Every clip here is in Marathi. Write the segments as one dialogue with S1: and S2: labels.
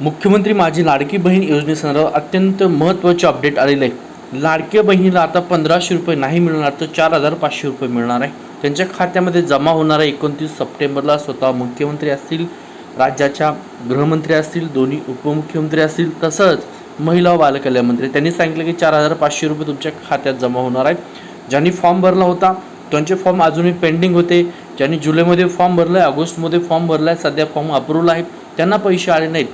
S1: मुख्यमंत्री माझी लाडकी बहीण योजनेसंदर्भात अत्यंत महत्त्वाचे अपडेट आलेले आहे. लाडक्या बहिणीला आता पंधराशे रुपये नाही मिळणार तर चार हजार पाचशे रुपये मिळणार आहे. त्यांच्या खात्यामध्ये जमा होणार आहे एकोणतीस सप्टेंबरला स्वतः मुख्यमंत्री असतील राज्याच्या गृहमंत्री असतील दोन्ही उपमुख्यमंत्री असतील तसंच महिला व बालकल्याण मंत्री त्यांनी सांगितलं की चार हजार पाचशे रुपये तुमच्या खात्यात जमा होणार आहेत. ज्यांनी फॉर्म भरला होता त्यांचे फॉर्म अजूनही पेंडिंग होते. ज्यांनी जुलैमध्ये फॉर्म भरला आहे ऑगस्टमध्ये फॉर्म भरला आहे सध्या फॉर्म अप्रूव्हल आहे त्यांना पैसे आले नाहीत.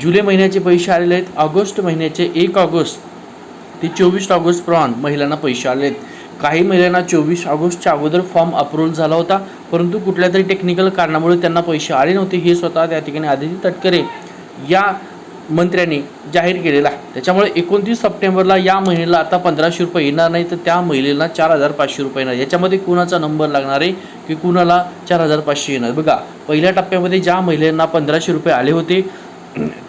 S1: जुलै महिन्याचे पैसे आलेले आहेत. ऑगस्ट महिन्याचे एक ऑगस्ट ते चोवीस ऑगस्ट प्रमाण महिलांना पैसे आले आहेत. काही महिलांना चोवीस ऑगस्टच्या अगोदर फॉर्म अप्रूव्हल झाला होता परंतु कुठल्या तरी टेक्निकल कारणामुळे त्यांना पैसे आले नव्हते. हे स्वतः त्या ठिकाणी आदिती तटकरे या मंत्र्यांनी जाहीर केलेला आहे. त्याच्यामुळे एकोणतीस सप्टेंबरला या महिलेला आता पंधराशे रुपये येणार नाही तर त्या महिलेला चार हजार पाचशे रुपये येणार. याच्यामध्ये कुणाचा नंबर लागणार आहे की कुणाला चार हजार पाचशे येणार? बघा पहिल्या टप्प्यामध्ये ज्या महिलांना पंधराशे रुपये आले होते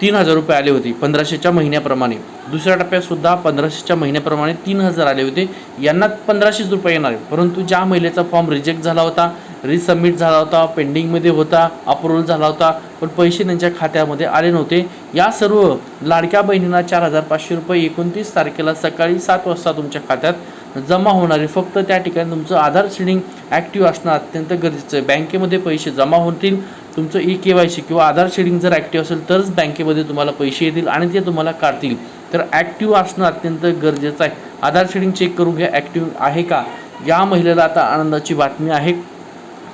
S1: तीन हजार रुपये आले होते पंधराशेच्या महिन्याप्रमाणे. दुसऱ्या टप्प्यातसुद्धा पंधराशेच्या महिन्याप्रमाणे तीन हजार आले होते. यांना पंधराशेच रुपये येणार आहे परंतु ज्या महिलेचा फॉर्म रिजेक्ट झाला होता रिसबमिट झाला होता पेंडिंगमध्ये होता अप्रुव्हल झाला होता पण पैसे त्यांच्या खात्यामध्ये आले नव्हते. या सर्व लाडक्या बहिणींना चार हजार पाचशे रुपये एकोणतीस तारखेला सकाळी सात वाजता तुमच्या खात्यात जमा होणार आहे. फक्त त्या ठिकाणी तुमचं आधार शेडिंग ॲक्टिव्ह असणं अत्यंत गरजेचं आहे. बँकेमध्ये पैसे जमा होतील तुमचं ई के वाय सी किंवा आधार शेडिंग जर ॲक्टिव्ह असेल तरच बँकेमध्ये तुम्हाला पैसे येतील आणि ते तुम्हाला काढतील. तर ॲक्टिव्ह असणं अत्यंत गरजेचं आहे. आधार शेडिंग चेक करून घ्या ॲक्टिव्ह आहे का? या महिलेला आता आनंदाची बातमी आहे.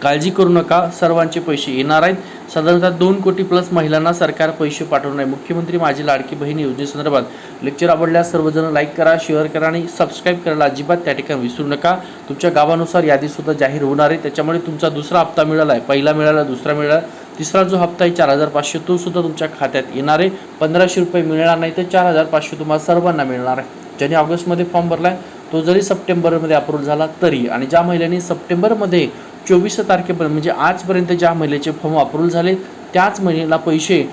S1: काळजी करू नका सर्वांचे पैसे येणार आहेत. साधारणतः दोन कोटी प्लस महिलांना सरकार पैसे पाठवणार आहे. मुख्यमंत्री माझी लाडकी बहीण योजनेसंदर्भात लेक्चर आवडल्यास सर्वजण लाईक करा शेअर करा आणि सबस्क्राईब करायला अजिबात त्या ठिकाणी विसरू नका. तुमच्या गावानुसार यादीसुद्धा जाहीर होणार आहे. त्याच्यामुळे तुमचा दुसरा हप्ता मिळाला आहे. पहिला मिळाला दुसरा मिळाला. तिसरा जो हप्ता आहे चार हजार पाचशे तो सुद्धा तुमच्या खात्यात येणार आहे. पंधराशे रुपये मिळणार नाही तर चार हजार पाचशे तुम्हाला सर्वांना मिळणार आहे. ज्यांनी ऑगस्टमध्ये फॉर्म भरला आहे तो जरी सप्टेंबरमध्ये अप्रूव्ह झाला तरी आणि ज्या महिलांनी सप्टेंबरमध्ये चोवीस तारखेपर्यंत म्हणजे आजपर्यंत ज्या महिलेचे फॉर्म अप्रूव्ह झाले त्याच महिलेला पैसे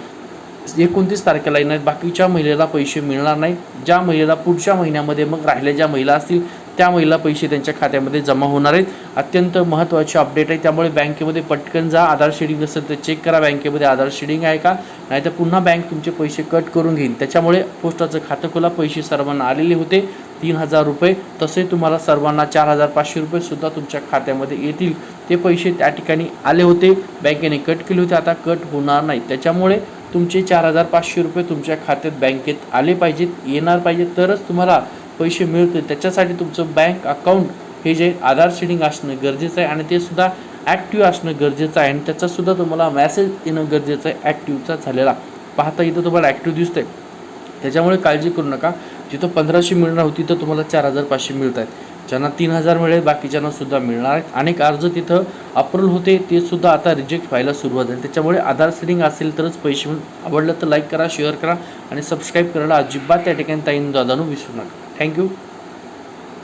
S1: एकोणतीस तारखेला येणार बाकीच्या महिलेला पैसे मिळणार नाही ज्या महिलेला पुढच्या महिन्यामध्ये मग राहिल्या ज्या महिला असतील त्या महिला पैसे त्यांच्या खात्यामध्ये जमा होणार आहेत. अत्यंत महत्त्वाची अपडेट आहे. त्यामुळे बँकेमध्ये पटकन जा. आधार शेडिंग असेल तर चेक करा. बँकेमध्ये आधार शेडिंग आहे का? नाहीतर पुन्हा बँक तुमचे पैसे कट करून घेईल त्याच्यामुळे पोस्टाचं खातं खोला. पैसे सर्वांना आलेले होते. तीन हजार रुपये तसे तुम्हाला सर्वांना चार हजार पाचशे रुपयेसुद्धा तुमच्या खात्यामध्ये येतील. ते पैसे त्या ठिकाणी आले होते. बँकेने कट केले होते. आता कट होणार नाही. त्याच्यामुळे तुमचे चार हजार पाचशे रुपये तुमच्या खात्यात बँकेत आले पाहिजेत येणार पाहिजे तरच तुम्हाला पैसे मिळतील. त्याच्यासाठी तुमचं बँक अकाउंट हे जे आधार शेडिंग असणं गरजेचं आहे आणि ते सुद्धा ॲक्टिव्ह असणं गरजेचं आहे आणि त्याचासुद्धा तुम्हाला मॅसेज येणं गरजेचं आहे. ॲक्टिव्हचा झालेला. पाहता इथं तुम्हाला ॲक्टिव्ह दिसतंय. त्याच्यामुळे काळजी करू नका. जिथं पंधराशे मिळणार होती तर तुम्हाला चार हजार पाचशे मिळत आहेत ज्यांना तीन हजार मिळेल बाकीच्यांना सुद्धा मिळणार आहेत. अनेक अर्ज तिथं अप्रूव्हल होते ते सुद्धा आता रिजेक्ट व्हायला सुरुवात झाली. त्याच्यामुळे आधार सेटिंग असेल तरच पैसे मिळून आवडलं तर लाईक करा शेअर करा आणि सबस्क्राईब करायला अजिबात त्या ठिकाणी ताईन दादानू विसरू नका. थँक्यू